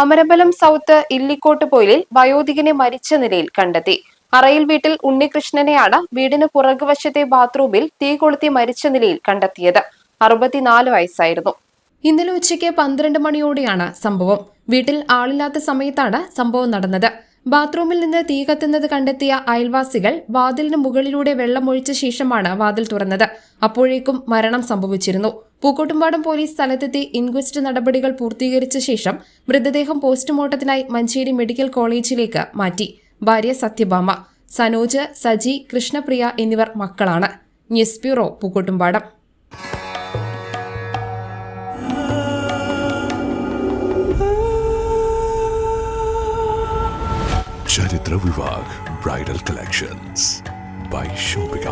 Amarambalam south Illikkottu പോയിലിൽ വയോധികനെ മരിച്ച നിലയിൽ കണ്ടെത്തി. അറയിൽ വീട്ടിൽ ഉണ്ണികൃഷ്ണനെയാണ് വീടിന് പുറകുവശത്തെ ബാത്റൂമിൽ തീ കൊളുത്തി മരിച്ച നിലയിൽ കണ്ടെത്തിയത്. അറുപത്തിനാല് വയസ്സായിരുന്നു. ഇന്നലെ ഉച്ചയ്ക്ക് പന്ത്രണ്ട് മണിയോടെയാണ് സംഭവം. വീട്ടിൽ ആളില്ലാത്ത സമയത്താണ് സംഭവം നടന്നത്. ബാത്റൂമിൽ നിന്ന് തീ കത്തുന്നത് കണ്ടെത്തിയ അയൽവാസികൾ വാതിലിന് മുകളിലൂടെ വെള്ളമൊഴിച്ച ശേഷമാണ് വാതിൽ തുറന്നത്. അപ്പോഴേക്കും മരണം സംഭവിച്ചിരുന്നു. പൂക്കോട്ടുംപാടം പോലീസ് സ്ഥലത്തെത്തി ഇൻക്വസ്റ്റ് നടപടികൾ പൂർത്തീകരിച്ച ശേഷം മൃതദേഹം പോസ്റ്റ്മോർട്ടത്തിനായി മഞ്ചേരി മെഡിക്കൽ കോളേജിലേക്ക് മാറ്റി. ഭാര്യ സത്യഭാമ സനോജ് സജി കൃഷ്ണപ്രിയ എന്നിവർ മക്കളാണ്. News bureau Pookkottumpadam. Charithra Vivah bridal collections by shopping